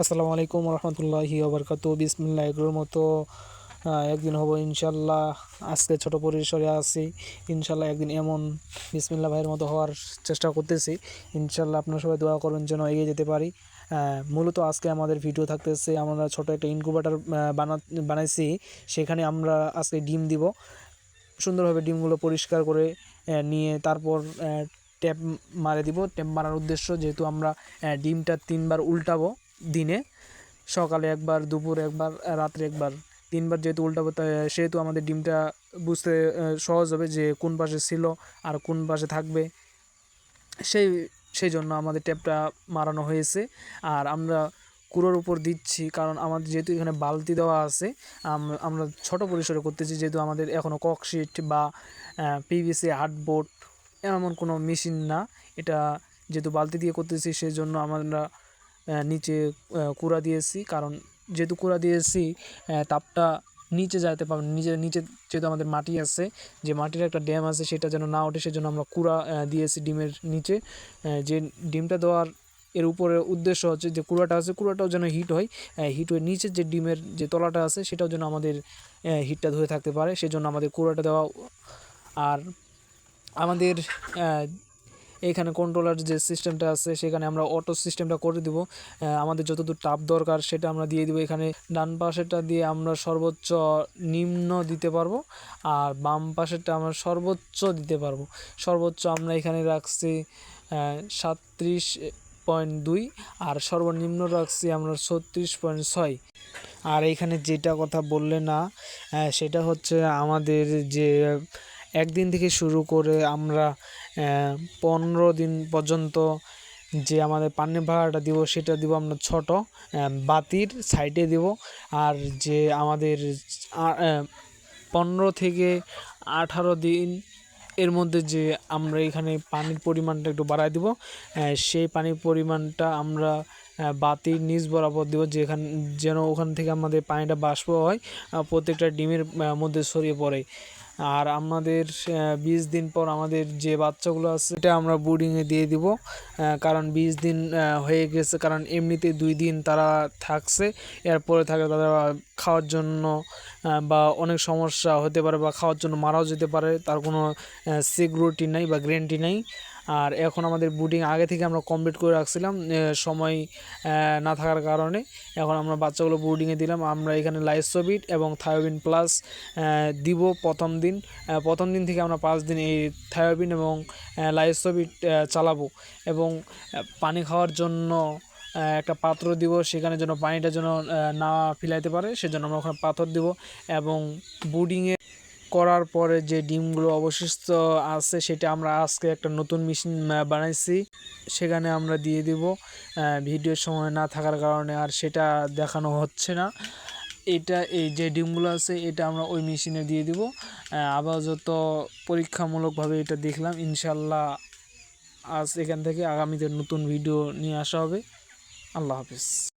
আসসালামু আলাইকুম রহমতুল্লাহি ওবরকাত। বিসমিল্লা এগুলোর মতো একদিন হব ইনশাল্লাহ আজকে ছোট পরিসরে আছি। ইনশাল্লাহ একদিন এমন বিসমিল্লা ভাইয়ের মতো হওয়ার চেষ্টা করতেছি। ইনশাল্লাহ আপনারা সবাই দোয়া করবেন যেন এগিয়ে যেতে পারি। মূলত আজকে আমাদের ভিডিও থাকতেছে, আমরা ছোট একটা ইনকুবেটার বানা, বানাইছি। সেখানে আমরা আজকে ডিম দিব। সুন্দরভাবে ডিমগুলো পরিষ্কার করে নিয়ে তারপর ট্যাপ মারে দিব। ট্যাপ মারার উদ্দেশ্য যেহেতু আমরা ডিমটা তিনবার উল্টাবো। দিনে, সকালে একবার, দুপুরে একবার, রাত্রে একবার। তিনবার যেহেতু উল্টাবো তাই সেহেতু আমাদের ডিমটা বুঝতে সহজ হবে যে কোন পাশে ছিল আর কোন পাশে থাকবে। সেই সেই জন্য আমাদের ট্যাপটা মারানো হয়েছে। আর আমরা কুড়োর উপর দিচ্ছি, কারণ আমাদের যেহেতু এখানে বালতি দেওয়া আছে আমরা ছোট পরিসরে করতেছি, যেহেতু আমাদের এখনও ককশিট বা পিভিসি হার্ডবোর্ড এমন কোনো মেশিন না। এটা যেহেতু বালতি দিয়ে করতেছি সেই জন্য আমরা নিচে কুড়া দিয়েছি কারণ যেহেতু কুড়া দিয়েছি আহ, তাপটা নিচে যাইতে পারবে নিচে নিচে যেহেতু আমাদের মাটি আছে যে মাটির একটা ড্যাম আছে সেটা যেন না ওঠে সেজন্য আমরা কুড়া দিয়েছি ডিমের নিচে। যে ডিমটা দেওয়ার এর উপরে উদ্দেশ্য হচ্ছে যে কুড়াটা আছে কুড়াটাও যেন হিট হয় হিট হয়ে নিচের যে ডিমের যে তলাটা আছে সেটাও যেন আমাদের হিটটা ধরে থাকতে পারে। সেজন্য আমাদের কুড়াটা দেওয়া আর আমাদের আহ, এইখানে কন্ট্রোলার যে সিস্টেমটা আছে সেখানে আমরা অটো সিস্টেমটা করে দিব। আমাদের যতদূর তাপ দরকার সেটা আমরা দিয়ে দিব। এখানে ডান পাশেরটা দিয়ে আমরা সর্বোচ্চ নিম্ন দিতে পারব আর বাম পাশেরটা আমরা সর্বোচ্চ দিতে পারব। সর্বোচ্চ আমরা এখানে রাখছি সাতত্রিশ পয়েন্ট দুই আর সর্বনিম্ন রাখছি আমরা ছত্রিশ পয়েন্ট ছয়। আর এখানে যেটা কথা বললে না সেটা হচ্ছে আমাদের যে একদিন থেকে শুরু করে আমরা পনেরো দিন পর্যন্ত যে আমাদের পানি ভাড়াটা দিব সেটা দিব আমরা ছোট বাতির সাইডে দিব। আর যে আমাদের পনেরো থেকে আঠারো দিন এর মধ্যে যে আমরা এখানে পানির পরিমাণটা একটু বাড়ায় দিব সেই পানির পরিমাণটা আমরা বাতির নিচ বরাবর দিব, যেখান, যেন ওখান থেকে আমাদের পানিটা বাষ্প হয় প্রত্যেকটা ডিমের মধ্যে ছড়িয়ে পড়ে। আর আমাদের বিশ দিন পর আমাদের যে বাচ্চাগুলো আছে সেটা আমরা বোর্ডিংয়ে দিয়ে দিব কারণ বিশ দিন হয়ে গেছে, কারণ এমনিতে দুই দিন তারা থাকছে, এরপরে থাকে তারা খাওয়ার জন্য বা অনেক সমস্যা হতে পারে বা খাওয়ার জন্য মারাও যেতে পারে, তার কোনো সিকিউরিটি নাই বা গ্যারেন্টি নাই। আর এখন আমাদের বুডিং আগে থেকে আমরা কমপ্লিট করে রাখছিলাম সময় না থাকার কারণে। এখন আমরা বাচ্চাগুলো বোর্ডিংয়ে দিলাম, আমরা এখানে লাইসোবিট এবং থায়োবিন প্লাস দিব প্রথম দিন। প্রথম দিন থেকে আমরা পাঁচ দিন এই থায়োবিন এবং লাইসোবিট চালাবো এবং পানি খাওয়ার জন্য একটা পাত্র দিব, সেখানে যেন পানিটা যেন না ফিলাইতে পারে, সেজন্য আমরা ওখানে পাথর দিব এবং বুডিংয়ে করার পরে যে ডিমগুলো অবশিষ্ট আছে, সেটা আমরা আজকে একটা নতুন মেশিন বানাইছি। সেখানে আমরা দিয়ে দিব। ভিডিওর সময় না থাকার কারণে আর সেটা দেখানো হচ্ছে না। এটা, এই যে ডিমগুলো আছে, এটা আমরা ওই মেশিনে দিয়ে দিব। আপাতত পরীক্ষামূলকভাবে এটা দেখলাম। ইনশাল্লাহ আজ এখান থেকে আগামীতে নতুন ভিডিও নিয়ে আসা হবে। আল্লাহ হাফিজ।